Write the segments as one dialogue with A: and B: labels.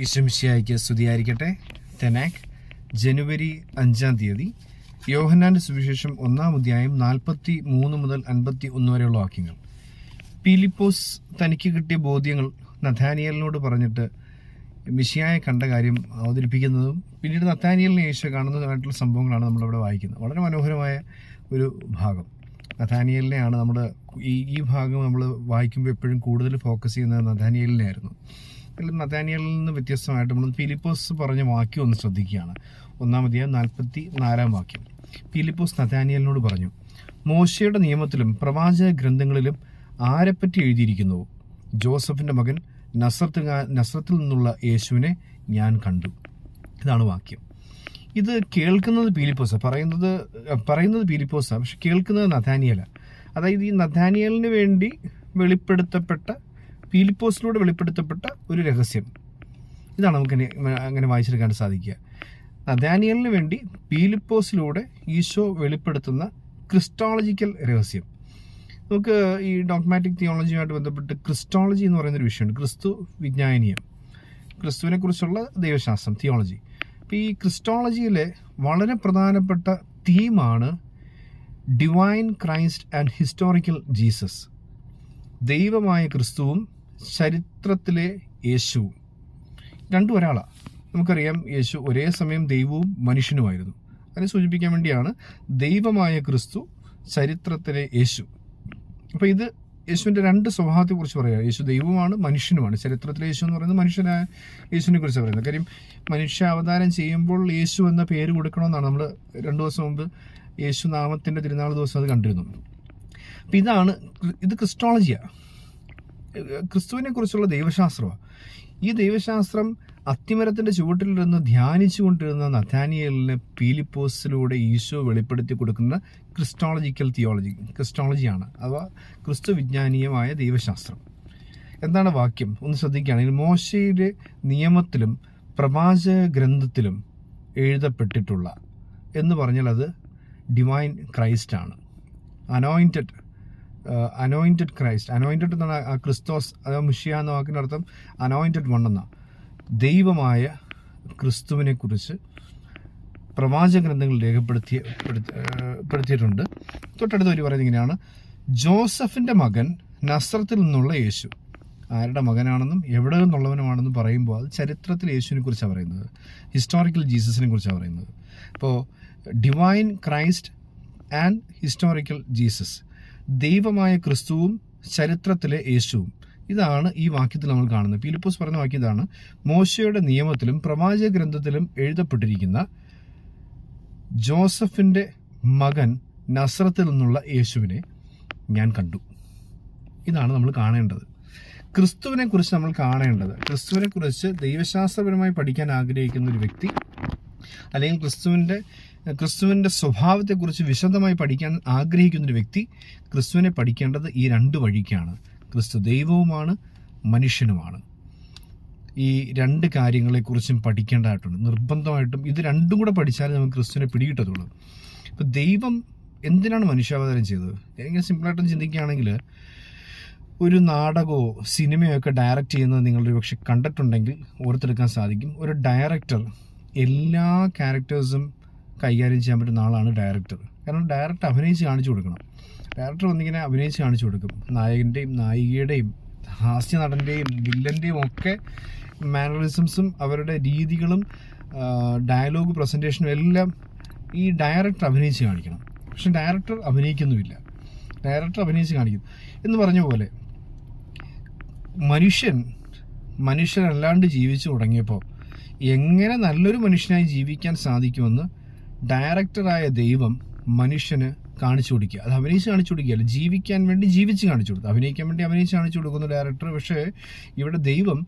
A: ഈശ്വമിശിയായിക്ക് സ്തുതിയായിരിക്കട്ടെ. തെനാക് ജനുവരി അഞ്ചാം തീയതി യോഹനാന്റെ സുവിശേഷം ഒന്നാം അധ്യായം നാൽപ്പത്തി മൂന്ന് മുതൽ അൻപത്തി ഒന്ന് വരെയുള്ള വാക്യങ്ങൾ. പീലിപ്പോസ് തനിക്ക് കിട്ടിയ ബോധ്യങ്ങൾ നഥാനിയലിനോട് പറഞ്ഞിട്ട് മിശിയായെ കണ്ട കാര്യം അവതരിപ്പിക്കുന്നതും പിന്നീട് നത്താനിയലിനെ യേശു കാണുന്നതുമായിട്ടുള്ള സംഭവങ്ങളാണ് നമ്മളിവിടെ വായിക്കുന്നത്. വളരെ മനോഹരമായ ഒരു ഭാഗം. നഥാനിയലിനെയാണ് നമ്മൾ ഈ ഈ ഭാഗം നമ്മൾ വായിക്കുമ്പോൾ എപ്പോഴും കൂടുതൽ ഫോക്കസ് ചെയ്യുന്നത് നഥാനിയലിനെ ആയിരുന്നു നതാനിയലിൽ നിന്ന് വ്യത്യസ്തമായിട്ട് നമ്മൾ ഫിലിപ്പോസ് പറഞ്ഞ വാക്യം ഒന്ന് ശ്രദ്ധിക്കുകയാണ്. ഒന്നാമതിയ നാൽപ്പത്തി നാലാം വാക്യം. ഫിലിപ്പോസ് നതാനിയലിനോട് പറഞ്ഞു മോശയുടെ നിയമത്തിലും പ്രവാചക ഗ്രന്ഥങ്ങളിലും ആരെപ്പറ്റി എഴുതിയിരിക്കുന്നു? ജോസഫിന്റെ മകൻ നസ്രത്ത് നസ്രത്തിൽ നിന്നുള്ള യേശുവിനെ ഞാൻ കണ്ടു. ഇതാണ് വാക്യം. ഇത് കേൾക്കുന്നത് പീലിപ്പോസ പറയുന്നത് പറയുന്നത് പീലിപ്പോസ പക്ഷെ കേൾക്കുന്നത് നഥാനിയല അതായത് ഈ നഥാനിയലിന് വേണ്ടി വെളിപ്പെടുത്തപ്പെട്ട പീലിപ്പോസിലൂടെ വെളിപ്പെടുത്തപ്പെട്ട ഒരു രഹസ്യം. ഇതാണ് നമുക്ക് അങ്ങനെ വായിച്ചെടുക്കാൻ സാധിക്കുക. നദാനിയലിന് വേണ്ടി പീലിപ്പോസിലൂടെ ഈശോ വെളിപ്പെടുത്തുന്ന ക്രിസ്റ്റോളജിക്കൽ രഹസ്യം. നമുക്ക് ഈ ഡോക്മാറ്റിക് തിയോളജിയുമായിട്ട് ബന്ധപ്പെട്ട് ക്രിസ്റ്റോളജി എന്ന് പറയുന്നൊരു വിഷയമുണ്ട്. ക്രിസ്തു വിജ്ഞാനീയം. ക്രിസ്തുവിനെക്കുറിച്ചുള്ള ദൈവശാസ്ത്രം തിയോളജി. അപ്പോൾ ഈ ക്രിസ്റ്റോളജിയിലെ വളരെ പ്രധാനപ്പെട്ട തീമാണ് divine Christ and historical Jesus. ദൈവമായ ക്രിസ്തുവും ചരിത്രത്തിലെ യേശുവും രണ്ടും ഒരാളാണ് നമുക്കറിയാം യേശു ഒരേ സമയം ദൈവവും മനുഷ്യനുമായിരുന്നു. അതിനെ സൂചിപ്പിക്കാൻ വേണ്ടിയാണ് ദൈവമായ ക്രിസ്തു ചരിത്രത്തിലെ യേശു. അപ്പോൾ ഇത് യേശുവിന്റെ രണ്ട് സ്വഭാവത്തെക്കുറിച്ച് പറയാം. യേശു ദൈവമാണ് മനുഷ്യനുമാണ്. ചരിത്രത്തിലെ യേശു എന്ന് പറയുന്നത് മനുഷ്യനായ യേശുവിനെ കുറിച്ച് പറയുന്നത്. കാര്യം മനുഷ്യ അവതാരം ചെയ്യുമ്പോൾ യേശു എന്ന പേര് കൊടുക്കണമെന്നാണ് നമ്മൾ രണ്ടു ദിവസം മുമ്പ് യേശു നാമത്തിന്റെ തിരുനാൾ ദിവസം അത് കണ്ടിരുന്നു. അപ്പം ഇതാണ് ഇത് ക്രിസ്റ്റോളജിയാണ് ക്രിസ്തുവിനെ കുറിച്ചുള്ള ദൈവശാസ്ത്രമാണ് ഈ ദൈവശാസ്ത്രം അത്തിമരത്തിന്റെ ചുവട്ടിലിരുന്ന് ധ്യാനിച്ചു കൊണ്ടിരുന്ന നഥാനിയലിന് പീലിപ്പോസിലൂടെ ഈശോ വെളിപ്പെടുത്തി കൊടുക്കുന്ന ക്രിസ്റ്റോളജിക്കൽ തിയോളജി ക്രിസ്റ്റോളജിയാണ്. അഥവാ ക്രിസ്തു വിജ്ഞാനീയമായ ദൈവശാസ്ത്രം. എന്താണ് വാക്യം? ഒന്ന് ശ്രദ്ധിക്കുകയാണെങ്കിൽ മോശയുടെ നിയമത്തിലും പ്രവാചക ഗ്രന്ഥത്തിലും എഴുതപ്പെട്ടിട്ടുള്ള എന്ന് പറഞ്ഞാൽ അത് ഡിവൈൻ ക്രൈസ്റ്റാണ്. അനോയിന്റഡ് അനോയിന്റഡ് ക്രൈസ്റ്റ് അനോയിന്റഡ് എന്നാണ് പറഞ്ഞാൽ ക്രിസ്തോസ് അതോ മുഷിയ എന്ന വാക്കിന്റെ അർത്ഥം അനോയിന്റഡ് വൺ എന്നാണ് ദൈവമായ ക്രിസ്തുവിനെ കുറിച്ച് പ്രവാചക ഗ്രന്ഥങ്ങൾ രേഖപ്പെടുത്തിയ പെടുത്തിയിട്ടുണ്ട്. തൊട്ടടുത്ത് ഒരു പറയുന്നത് ഇങ്ങനെയാണ്. ജോസഫിന്റെ മകൻ നസ്രത്തിൽ നിന്നുള്ള യേശു. ആരുടെ മകനാണെന്നും എവിടെ നിന്നുള്ളവനുമാണെന്നും പറയുമ്പോൾ അത് ചരിത്രത്തിൽ യേശുവിനെ കുറിച്ചാണ് പറയുന്നത്. ഹിസ്റ്റോറിക്കൽ ജീസസിനെ കുറിച്ചാണ് പറയുന്നത്. അപ്പോൾ divine Christ and historical Jesus ദൈവമായ ക്രിസ്തുവും ചരിത്രത്തിലെ യേശുവും. ഇതാണ് ഈ വാക്യത്തിൽ നമ്മൾ കാണുന്നത്. പീലിപ്പോസ് പറഞ്ഞ വാക്യം ഇതാണ്. മോശയുടെ നിയമത്തിലും പ്രവാചക ഗ്രന്ഥത്തിലും എഴുതപ്പെട്ടിരിക്കുന്ന ജോസഫിന്റെ മകൻ നസ്രത്തിൽ നിന്നുള്ള യേശുവിനെ ഞാൻ കണ്ടു. ഇതാണ് നമ്മൾ കാണേണ്ടത്. ക്രിസ്തുവിനെ കുറിച്ച് നമ്മൾ കാണേണ്ടത്. ക്രിസ്തുവിനെ കുറിച്ച് ദൈവശാസ്ത്രപരമായി പഠിക്കാൻ ആഗ്രഹിക്കുന്ന ഒരു വ്യക്തി അല്ലെങ്കിൽ ക്രിസ്തുവിന്റെ ക്രിസ്തുവിന്റെ സ്വഭാവത്തെക്കുറിച്ച് വിശദമായി പഠിക്കാൻ ആഗ്രഹിക്കുന്നൊരു വ്യക്തി ക്രിസ്തുവിനെ പഠിക്കേണ്ടത് ഈ രണ്ട് വഴിക്കാണ്. ക്രിസ്തു ദൈവവുമാണ് മനുഷ്യനുമാണ്. ഈ രണ്ട് കാര്യങ്ങളെക്കുറിച്ചും പഠിക്കേണ്ടതായിട്ടുണ്ട്. നിർബന്ധമായിട്ടും ഇത് രണ്ടും കൂടെ പഠിച്ചാലേ നമുക്ക് ക്രിസ്തുവിനെ പിടികിട്ടത്തുള്ളൂ. അപ്പോൾ ദൈവം എന്തിനാണ് മനുഷ്യാവതാരം ചെയ്തത്? എങ്ങനെ സിമ്പിളായിട്ടും ചിന്തിക്കുകയാണെങ്കിൽ ഒരു നാടകമോ സിനിമയോ ഒക്കെ ഡയറക്റ്റ് ചെയ്യുന്നത് നിങ്ങളൊരു പക്ഷെ കണ്ടിട്ടുണ്ടെങ്കിൽ ഓർത്തെടുക്കാൻ സാധിക്കും. ഒരു ഡയറക്ടർ എല്ലാ ക്യാരക്ടേഴ്സും കൈകാര്യം ചെയ്യാൻ പറ്റുന്ന ആളാണ് ഡയറക്ടർ കാരണം ഡയറക്ടർ അഭിനയിച്ച് കാണിച്ചു കൊടുക്കണം. ഡയറക്ടർ വന്നിങ്ങനെ അഭിനയിച്ച് കാണിച്ചു കൊടുക്കും. നായകന്റെയും നായികയുടെയും ഹാസ്യ നടന്റെയും വില്ലന്റെയും ഒക്കെ മാനറിസംസും അവരുടെ രീതികളും ഡയലോഗ് പ്രസന്റേഷനും എല്ലാം ഈ ഡയറക്ടർ അഭിനയിച്ച് കാണിക്കണം. പക്ഷെ ഡയറക്ടർ അഭിനയിക്കുന്നുമില്ല. ഡയറക്ടർ അഭിനയിച്ച് കാണിക്കും. എന്ന് പറഞ്ഞ പോലെ മനുഷ്യൻ മനുഷ്യനല്ലാണ്ട് ജീവിച്ചു തുടങ്ങിയപ്പോൾ എങ്ങനെ നല്ലൊരു മനുഷ്യനായി ജീവിക്കാൻ സാധിക്കുമെന്ന് ഡയറക്ടറായ ദൈവം മനുഷ്യന് കാണിച്ചു കൊടുക്കുക. അത് അഭിനയിച്ച് കാണിച്ചു കൊടുക്കുകയല്ല ജീവിക്കാൻ വേണ്ടി ജീവിച്ച് കാണിച്ചു കൊടുത്തു അഭിനയിക്കാൻ വേണ്ടി അഭിനയിച്ച് കാണിച്ചു കൊടുക്കുന്ന ഡയറക്ടർ. പക്ഷേ ഇവിടെ ദൈവം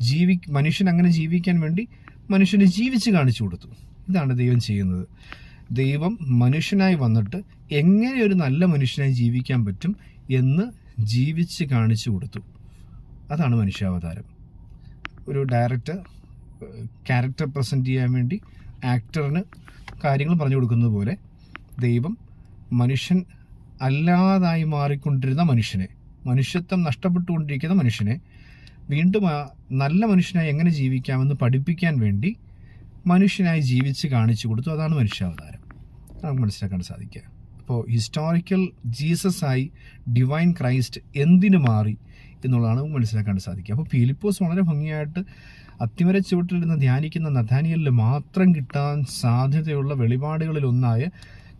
A: ജീവി മനുഷ്യൻ അങ്ങനെ ജീവിക്കാൻ വേണ്ടി മനുഷ്യന് ജീവിച്ച് കാണിച്ചു കൊടുത്തു. ഇതാണ് ദൈവം ചെയ്യുന്നത്. ദൈവം മനുഷ്യനായി വന്നിട്ട് എങ്ങനെ ഒരു നല്ല മനുഷ്യനായി ജീവിക്കാൻ പറ്റും എന്ന് ജീവിച്ച് കാണിച്ചു കൊടുത്തു. അതാണ് മനുഷ്യാവതാരം. ഒരു ഡയറക്ടർ ക്യാരക്ടർ പ്രസന്റ് ചെയ്യാൻ വേണ്ടി ആക്ടറിന് കാര്യങ്ങൾ പറഞ്ഞു കൊടുക്കുന്നത് പോലെ ദൈവം മനുഷ്യൻ അല്ലാതായി മാറിക്കൊണ്ടിരുന്ന മനുഷ്യനെ മനുഷ്യത്വം നഷ്ടപ്പെട്ടുകൊണ്ടിരിക്കുന്ന മനുഷ്യനെ വീണ്ടും നല്ല മനുഷ്യനായി എങ്ങനെ ജീവിക്കാമെന്ന് പഠിപ്പിക്കാൻ വേണ്ടി മനുഷ്യനായി ജീവിച്ച് കാണിച്ചു കൊടുത്തു. അതാണ് മനുഷ്യാവതാരം. നമുക്ക് മനസ്സിലാക്കാൻ സാധിക്കുക. അപ്പോൾ ഹിസ്റ്റോറിക്കൽ ജീസസ് ആയി ഡിവൈൻ ക്രൈസ്റ്റ് എന്തിനു മാറി? എന്നുള്ളതാണ് മനസ്സിലാക്കാൻ സാധിക്കുക. അപ്പോൾ ഫിലിപ്പോസ് വളരെ ഭംഗിയായിട്ട് അത്തിമര ചുവട്ടിലിരുന്ന് ധ്യാനിക്കുന്ന നഥാനിയലിൽ മാത്രം കിട്ടാൻ സാധ്യതയുള്ള വെളിപാടുകളിലൊന്നായ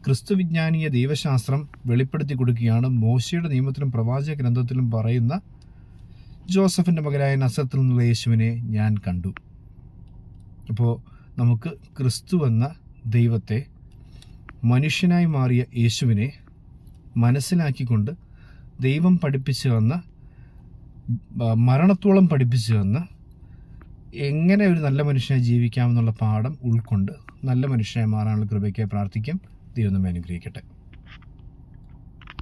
A: ക്രിസ്തുവിജ്ഞാനീയ ദൈവശാസ്ത്രം വെളിപ്പെടുത്തി കൊടുക്കുകയാണ്. മോശയുടെ നിയമത്തിലും പ്രവാചക ഗ്രന്ഥത്തിലും പറയുന്ന ജോസഫിന്റെ മകനായ നസത്തിൽ നിന്നുള്ള യേശുവിനെ ഞാൻ കണ്ടു. അപ്പോൾ നമുക്ക് ക്രിസ്തു എന്ന ദൈവത്തെ മനുഷ്യനായി മാറിയ യേശുവിനെ മനസ്സിലാക്കിക്കൊണ്ട് ദൈവം പഠിപ്പിച്ചു വന്ന മരണത്തോളം പഠിപ്പിച്ചു തന്ന് എങ്ങനെ ഒരു നല്ല മനുഷ്യനെ ജീവിക്കാമെന്നുള്ള പാഠം ഉൾക്കൊണ്ട് നല്ല മനുഷ്യനെ മാറാനുള്ള കൃപയ്ക്കായി പ്രാർത്ഥിക്കും. ദൈവം നമ്മെ അനുഗ്രഹിക്കട്ടെ.